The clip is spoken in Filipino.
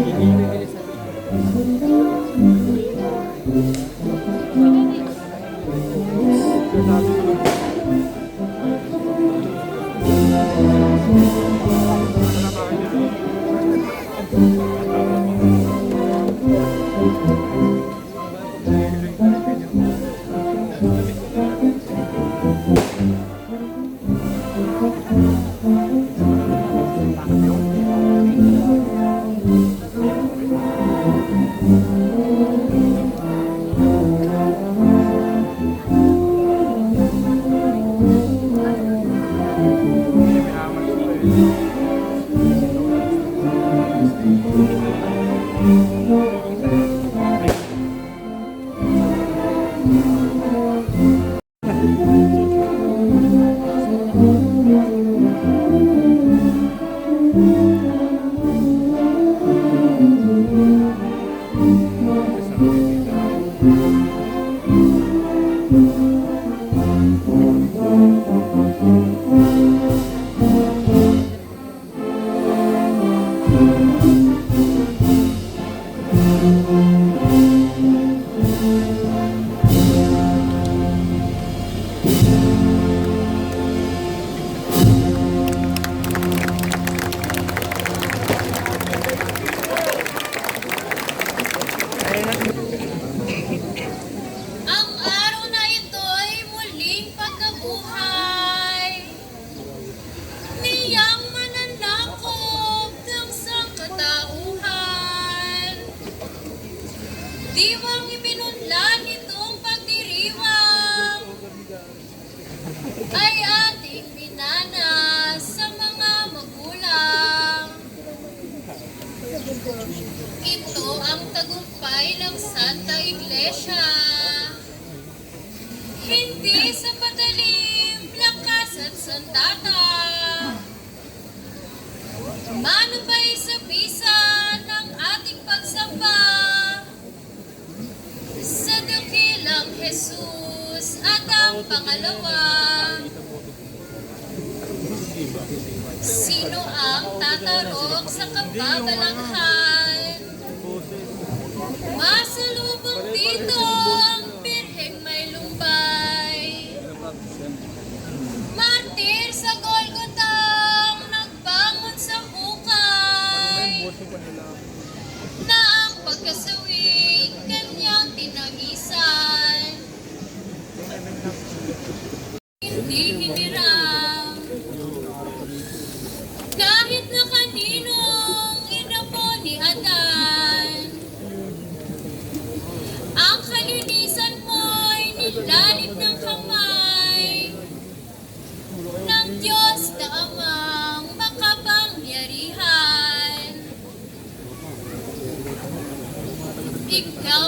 Thank you. Ang Diwang ipinunlan itong pagdiriwang ay ating minana sa mga magulang. Ito ang tagumpay ng Santa Iglesia. Hindi sa padalim, lakas at sandata. Manubay sa bisa Jesus at ang pangalawa. Sino ang tatarok sa kababalaghan? Hindi hiniram. Kahit na kaninong inapo ni Adan. Ang kalinisan mo'y nilalim ng kamay ng Diyos na amang makapangyarihan. Ikaw